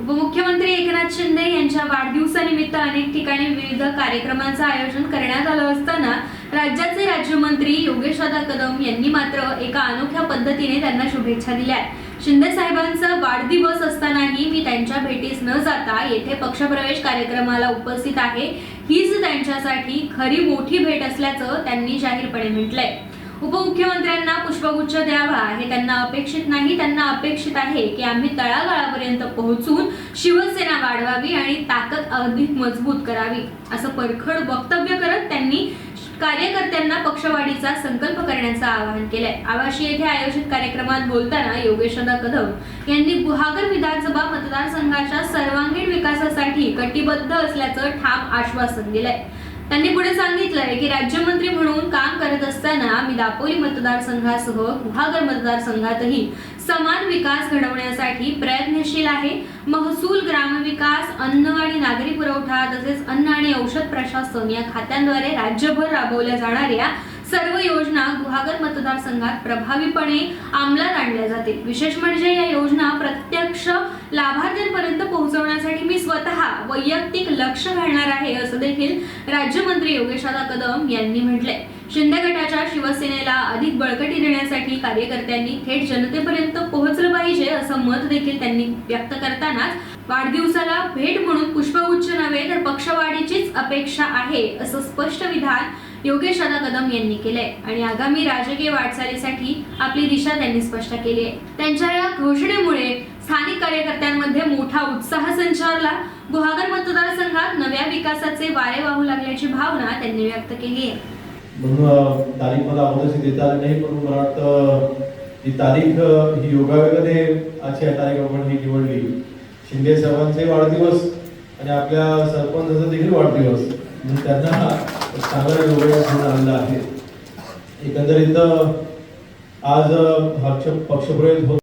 उपमुख्यमंत्री एकनाथ शिंदे यांच्या वाढदिवसानिमित्त अनेक ठिकाणी विविध कार्यक्रमांचं आयोजन करण्यात आलं असताना राज्याचे राज्यमंत्री योगेशदादा कदम यांनी मात्र एका अनोख्या पद्धतीने त्यांना शुभेच्छा दिल्या शिंदे साहेबांचा वाढदिवस असतानाही मी त्यांच्या भेटीस न जाता येथे पक्षप्रवेश कार्यक्रमाला उपस्थित आहे. हीच त्यांच्यासाठी खरी मोठी भेट असल्याचं त्यांनी जाहीरपणे म्हटलंय. उपमुख्यमंत्र्यांना पुष्पगुच्छ द्यावा हे त्यांना अपेक्षित नाही. त्यांना अपेक्षित आहे की आम्ही तळागाळापर्यंत पोहोचून शिवसेना वाढवावी आणि ताकद अधिक मजबूत करावी असं परखड वक्तव्य करत त्यांनी कार्यकर्त्यांना पक्षवाढीचा संकल्प करण्याचं आवाहन केलंय. आवाशी येथे आयोजित कार्यक्रमात बोलताना योगेशदा कदम यांनी गुहागर विधानसभा मतदारसंघाच्या सर्वांगीण विकासासाठी कटिबद्ध असल्याचं ठाम आश्वासन दिलंय. त्यांनी पुढे सांगितलंय की राज्यमंत्री म्हणून काम करत असताना मी दापोली मतदारसंघासह गुहागर मतदारसंघातही समान विकास घडवण्यासाठी प्रयत्नशील आहे. महसूल ग्रामविकास अन्न आणि नागरी पुरवठा तसेच अन्न आणि औषध प्रशासन या खात्यांद्वारे राज्यभर राबवल्या जाणाऱ्या सर्व योजना गुहागर मतदारसंघात प्रभावीपणे अंमलात आणल्या जातील विशेष म्हणजे या योजना प्रत्यक्ष लाभार्थ्यांपर्यंत पोहोचवण्यासाठी मी स्वतः वैयक्तिक लक्ष घालणार आहे असं देखील राज्यमंत्री योगेशदा कदम यांनी म्हटलंय. शिंदे गटाच्या शिवसेनेला अधिक बळकटी देण्यासाठी कार्यकर्त्यांनी थेट जनतेपर्यंत पोहोचलं पाहिजे असं मत देखील त्यांनी व्यक्त करतानाच वाढदिवसाला भेट म्हणून पुष्पगुच्छ नव्हे तर पक्षवाढीचीच अपेक्षा आहे असं स्पष्ट विधान योगेश दादा कदम यांनी केलंय. आणि आगामी राजकीय वाटचालीसाठी आपली दिशा त्यांनी स्पष्ट केली आहे. त्यांच्या या घोषणेमुळे स्थानिक कार्यकर्त्यांमध्ये मोठा उत्साह संचारला. गुहागर मतदारसंघात नव्या विकासाचे वारे वाहू लागल्याची भावना त्यांनी व्यक्त केली आहे. म्हणून तारीख मला अगोदरशी देता आली नाही पण मला वाटतं ही तारीख ही योगायोगाने आजची तारीख आपण ही निवडली. शिंदे साहेबांचे वाढदिवस आणि आपल्या सरपंचाचा देखील वाढदिवस. म्हणून त्यांना चांगला योगायोग घेऊन आहे. एकंदरीत आज पक्ष पक्षप्रवेश होत